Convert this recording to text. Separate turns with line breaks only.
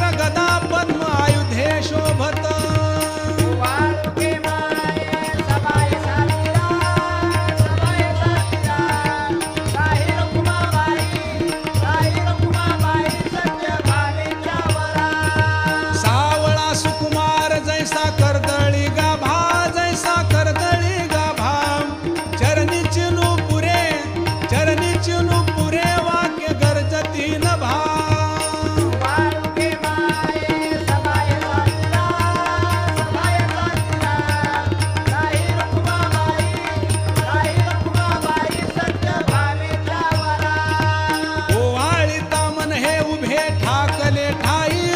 छत्र गदा पद्म आयुधे शोभत ठाकले ठाई